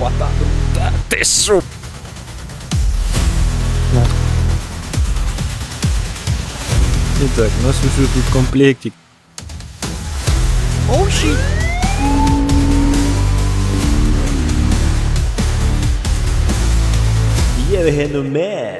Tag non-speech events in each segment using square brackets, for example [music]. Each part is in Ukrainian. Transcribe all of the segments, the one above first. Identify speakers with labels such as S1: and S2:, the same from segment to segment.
S1: лопата. Та ти що? І так, у нас уже тут комплектик. Оу, щит. Євгеномен.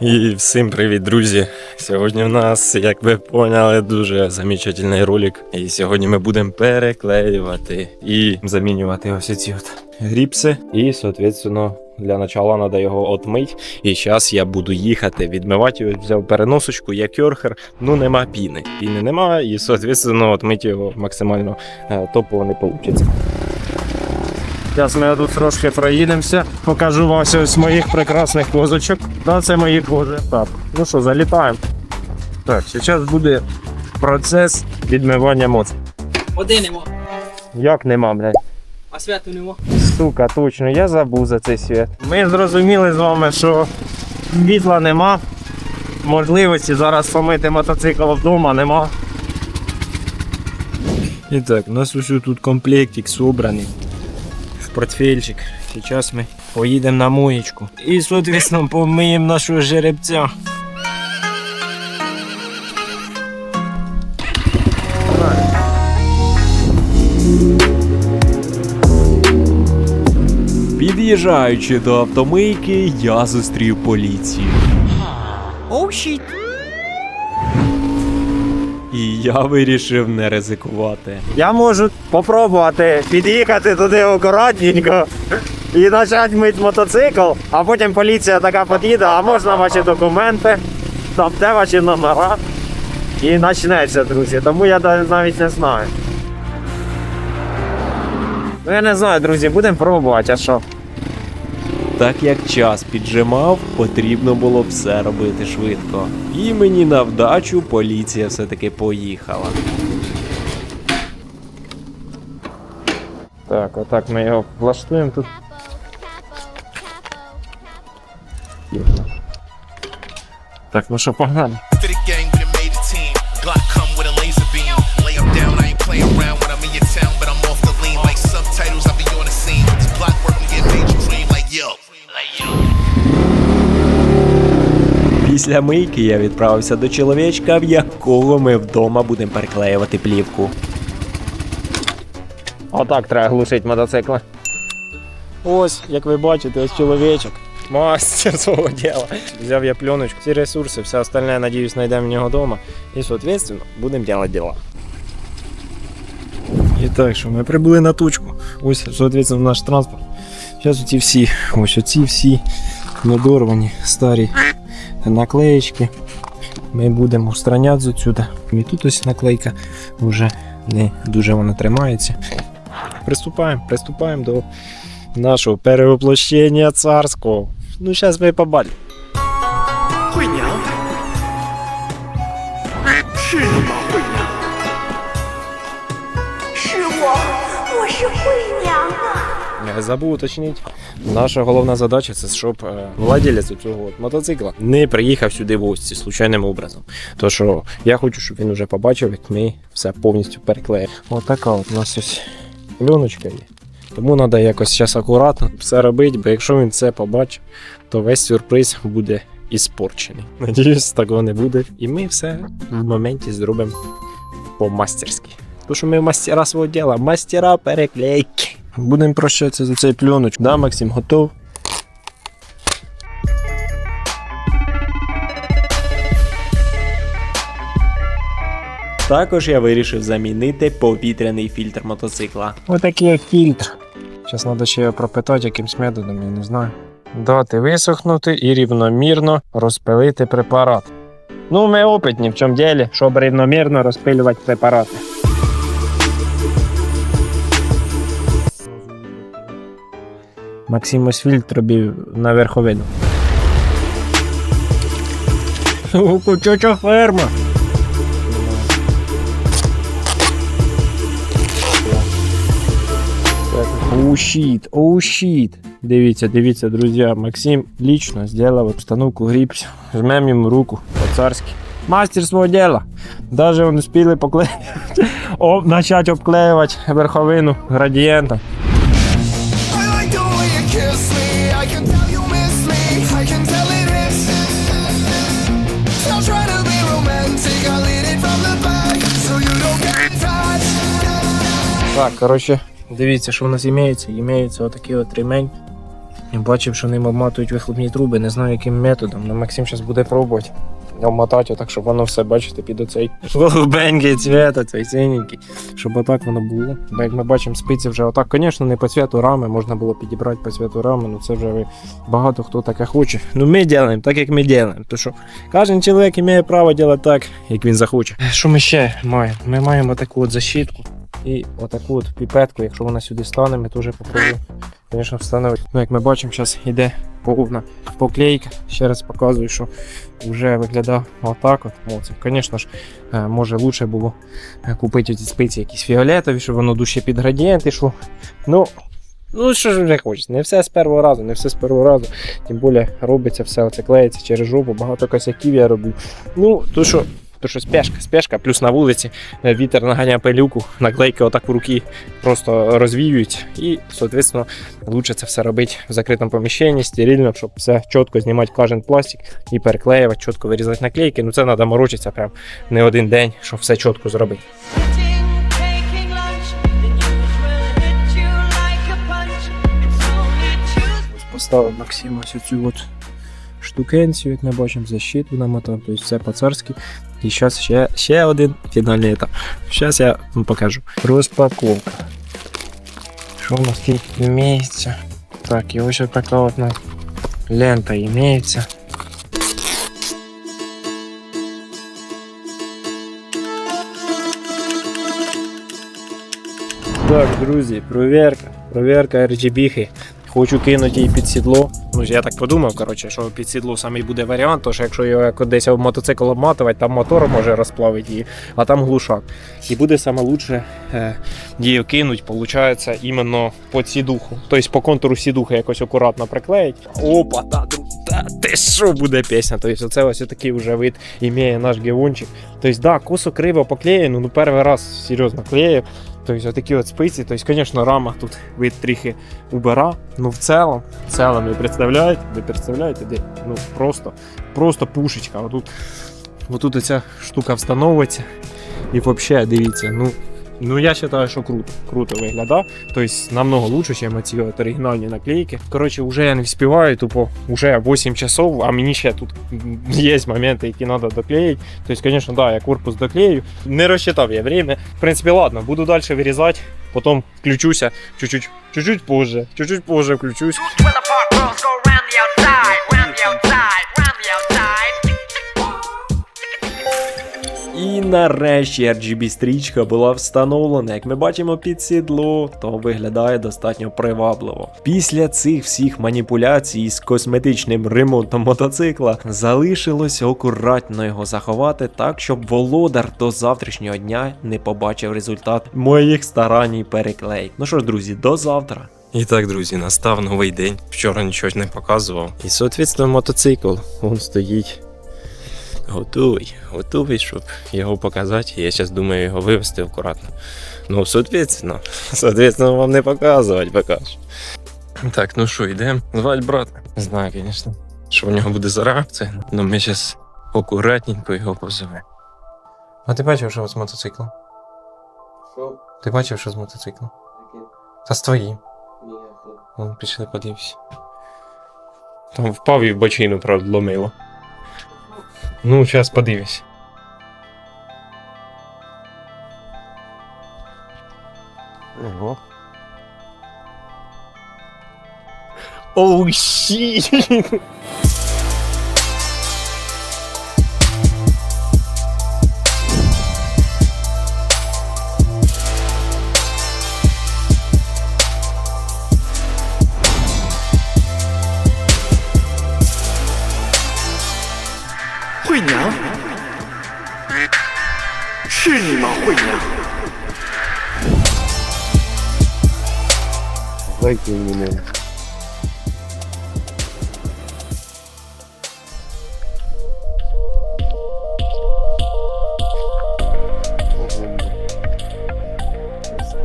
S1: І всім привіт, друзі! Сьогодні в нас, як ви поняли, дуже замечательний ролик. І сьогодні ми будемо переклеювати і замінювати ось ці от гріпси. І, соответственно, для начала треба його отмити. І зараз я буду їхати, відмивати його, взяв переносочку, я кьорхер, ну нема піни. Піни нема, і, соответственно, отмити його максимально е, топово не вийде. Зараз ми тут трошки проїдемося, покажу вам ось моїх прекрасних козочок. Да, це мої кози. Так, ну що, залітаємо. Так, зараз буде процес відмивання моц.
S2: Води нема,
S1: Як нема, блядь?
S2: а святу нема.
S1: Сука, точно, я забув за цей світ. Ми зрозуміли з вами, що світла нема. Можливості зараз помити мотоцикл вдома нема. І так, у нас ось тут комплектик собраний в портфельчик. Зараз ми поїдемо на моєчку. І, соответственно, помиємо нашого жеребця.
S3: Під'їжджаючи до автомийки, я зустрів поліцію.
S2: Оу, щит.
S3: І я вирішив не ризикувати.
S1: Я можу попробувати під'їхати туди акуратненько і почати мити мотоцикл, а потім поліція така під'їде, а можна ваші документи, там де ваші номера. І почнеться, друзі. Тому я навіть не знаю. Ну я не знаю, друзі, будемо пробувати, а що?
S3: Так як час піджимав, потрібно було все робити швидко. І мені на вдачу поліція все-таки поїхала.
S1: Так, отак ми його влаштуємо тут. Так, ну що, погнали.
S3: Після мийки я відправився до чоловічка, в якого ми вдома будемо переклеювати плівку.
S1: Отак треба глушити мотоцикли. Ось, як ви бачите, ось чоловічок. Мастер свого діла. Взяв я пленочку, всі ресурси, все остальне, надіюсь, знайдемо в нього вдома. І, соответственно, будемо робити діла. І так, що ми прибули на точку. Ось, соответственно, наш транспорт. Зараз оці всі, ось оці всі недорвані, старі наклеєчки. Ми будемо устраняти звідси. І тут ось наклейка вже не дуже вона тримається. Приступаємо, приступаємо до нашого перевоплощення царського. Ну, зараз ми побачимо. Я забув уточнити. Наша головна задача це щоб е, владелець цього от мотоцикла не приїхав сюди в гості случайним образом. То що я хочу, щоб він вже побачив, як ми все повністю переклеїмо. Отака от у нас ось пленочка є. Тому треба якось зараз акуратно все робити, бо якщо він це побачить, то весь сюрприз буде іспорчений. Надіюсь, такого не буде. І ми все в моменті зробимо по-мастерськи. Тому що ми мастера свого діла, мастера переклейки. Будемо прощатися за цей пленочку. Да, Максим, готов?
S3: Також я вирішив замінити повітряний фільтр мотоцикла.
S1: Отакий як фільтр. Зараз треба ще його пропитати якимсь методом, я не знаю. Дати висохнути і рівномірно розпилити препарат. Ну, ми опитні в цьому ділі, щоб рівномірно розпилювати препарати. Максим ось фільтр робив на верховину. Кучоча ферма. Оу щит, оу щит. Дивіться, дивіться, друзі, Максим лично зробив установку гріпс. Жмем йому руку по-царськи. Мастер свого діла. Даже вони спіли поклеїти, [laughs] почати обклеювати верховину градієнтом. Так, коротше, дивіться, що в нас імеється. Імеється отакий от ремень. Бачив, що ним обматують вихлопні труби, не знаю яким методом, но Максим зараз буде пробувати. Обмотати отак, щоб воно все, бачите, під оцей голубенький цвіт, оцей синенький, щоб отак воно було. Бо як ми бачимо, спиці вже отак. Звісно, не по цвіту рами, можна було підібрати по цвіту рами, ну це вже багато хто таке хоче. Ну ми робимо так, як ми робимо. То що кожен чоловік має право робити так, як він захоче. Що ми ще маємо? Ми маємо таку от защитку. І отаку от піпетку, якщо вона сюди стане, ми теж попробуємо, звісно, встановити. Ну, як ми бачимо, зараз йде повна поклейка. Ще раз показую, що вже виглядає отак. От. О, це, звісно ж, е, може лучше було е, купити ці спиці якісь фіолетові, щоб воно дужче під градієнт ішло. Ну, ну що ж вже хочеться. Не все з першого разу, не все з першого разу. Тим більше робиться все, оце клеїться через жопу, багато косяків я роблю. Ну, то що. То що спешка, спешка, плюс на вулиці е, вітер наганяє пилюку, наклейки отак в руки просто розвіюють. І, соответственно, лучше це все робити в закритому поміщенні, стерильно, щоб все чітко знімати кожен пластик і переклеювати, чітко вирізати наклейки. Ну це треба морочитися прям не один день, щоб все чітко зробити. Поставив Максим ось цю от штукенцію, як ми бачимо, защиту намотав, тобто все по-царськи. І зараз ще, ще один фінальний етап. Зараз я вам покажу. Розпаковка. Що у нас тут імеється? Так, і ось така от у нас лента імеється. Так, друзі, провірка. Провірка RGB. Хочу кинути її під сідло. Ну, я так подумав, коротше, що під сідло саме буде варіант, що якщо його десь мотоцикл обматувати, там мотор може розплавити її, а там глушак. І буде саме лучше е, її кинуть, виходить, іменно по сідуху. Тобто по контуру сідухи якось акуратно приклеїть. Опа, та, та ти що буде пісня? Тобто оце ось такий вже вид імеє наш гевончик. Тобто, да, косо криво поклеєно, ну перший раз серйозно клеїв. Тобто такі от спиці, тобто, звісно, рама тут вид трохи убира, ну в цілому, в цілому ви представляєте, ви представляєте, де ну просто, просто пушечка. Отут, отут оця штука встановиться. І взагалі, дивіться, ну, ну я вважаю, що круто, круто виглядає. Тобто намного лучше, ніж ці от оригінальні наклейки. Коротше, вже я не вспіваю, тупо вже 8 часов, а мені ще тут є моменти, які треба доклеїти. Тобто, звісно, да, я корпус доклею. Не розчитав я время. В принципі, ладно, буду далі вирізати, потім включуся чуть-чуть, чуть-чуть позже, чуть-чуть позже включусь.
S4: І нарешті RGB-стрічка була встановлена. Як ми бачимо під сідло, то виглядає достатньо привабливо. Після цих всіх маніпуляцій з косметичним ремонтом мотоцикла залишилось акуратно його заховати так, щоб володар до завтрашнього дня не побачив результат моїх старань і переклей. Ну що ж, друзі, до завтра.
S5: І так, друзі, настав новий день. Вчора нічого не показував. І, соответственно, мотоцикл він стоїть. Готовий, готовий, щоб його показати. Я зараз думаю його вивезти акуратно. Ну, соответственно, [laughs] соответственно, вам не показувати поки що. Так, ну що, йдемо. Звать брата. Знаю, звісно, що в нього буде за реакція, але ми зараз акуратненько його позовемо. А ти бачив, що з мотоциклом?
S1: Що?
S5: Ти бачив, що з мотоциклом? Та з твоїм. Вон, пішли подивимось. Там впав і в бочину, правда, ломило. Ну, зараз подивись. Ого. Оу, щі! [laughs] Мене.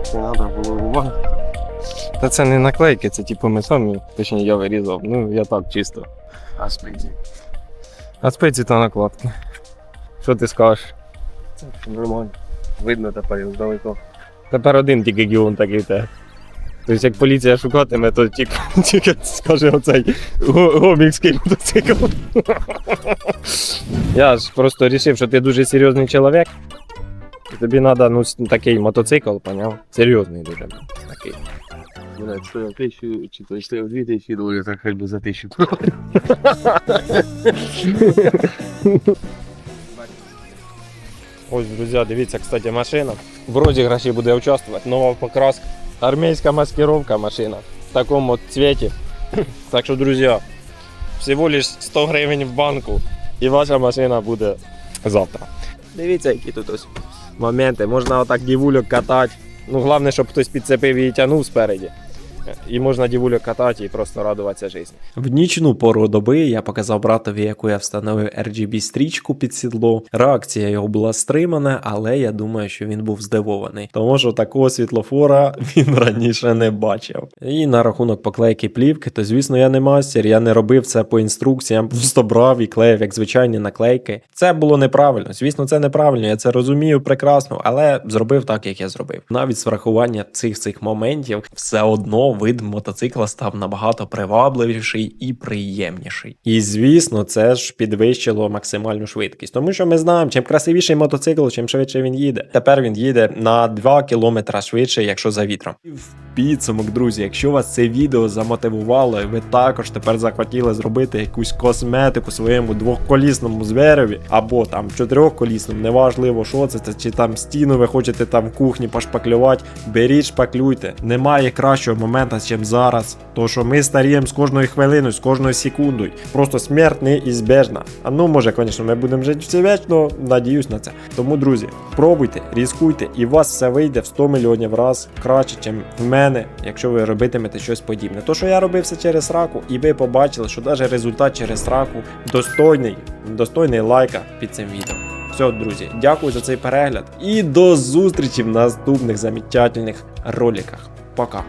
S5: Це треба було увагу. Та це не наклейки, це типу ми самі, точніше я вирізав. Ну, я так чисто. А спиці. А спиці та накладки. Що ти скажеш? Це нормально. Видно тепер далеко.
S6: Тепер один тільки гіон такий те. Тобто, як поліція шукатиме, то тільки, тільки [laughs] скаже оцей го- гомікський мотоцикл. [laughs] Я ж просто вирішив, що ти дуже серйозний чоловік. І тобі треба ну, с- такий мотоцикл, поняв? Серйозний дуже. Такий.
S7: Блядь, стоил тысячу, чи то стоил две тысячи долларов, так хоть бы за тысячу.
S6: Ось, друзі, дивіться, кстати, машина. В розіграші буде участвувати. Нова покраска. Армійська маскировка машина. В такому цвіті. [laughs] Так що, друзі, всього лиш 100 гривень в банку. І ваша машина буде завтра. Дивіться, які тут ось моменти. Можна отак дівульок катати. Ну, головне, щоб хтось підцепив і тягнув спереді. І можна дівульок катати і просто радуватися житті.
S1: В нічну пору доби я показав братові, яку я встановив RGB стрічку під сідло. Реакція його була стримана, але я думаю, що він був здивований, тому що такого світлофора [laughs] він раніше не бачив. І на рахунок поклейки плівки, то звісно, я не мастер, я не робив це по інструкціям, просто брав і клеїв як звичайні наклейки. Це було неправильно. Звісно, це неправильно, я це розумію прекрасно, але зробив так, як я зробив. Навіть з врахування цих цих моментів, все одно вид мотоцикла став набагато привабливіший і приємніший. І звісно, це ж підвищило максимальну швидкість, тому що ми знаємо, чим красивіший мотоцикл, чим швидше він їде. Тепер він їде на 2 км швидше, якщо за вітром. Підсумок, друзі, якщо вас це відео замотивувало, і ви також тепер захотіли зробити якусь косметику своєму двохколісному звереві, або там чотирьохколісному, неважливо, що це, чи там стіну ви хочете там в кухні пошпаклювати, беріть, шпаклюйте. Немає кращого моменту, чим зараз. То що ми старіємо з кожною хвилиною, з кожною секундою. Просто смерть неізбежна. А ну, може, звісно, ми будемо жити всі вічно, надіюсь на це. Тому, друзі, пробуйте, різкуйте, і у вас все вийде в 100 мільйонів раз краще, ніж в мене, якщо ви робитимете щось подібне. То, що я робив все через раку, і ви побачили, що навіть результат через раку достойний, достойний лайка під цим відео. Все, друзі, дякую за цей перегляд і до зустрічі в наступних замечательних роликах. Пока.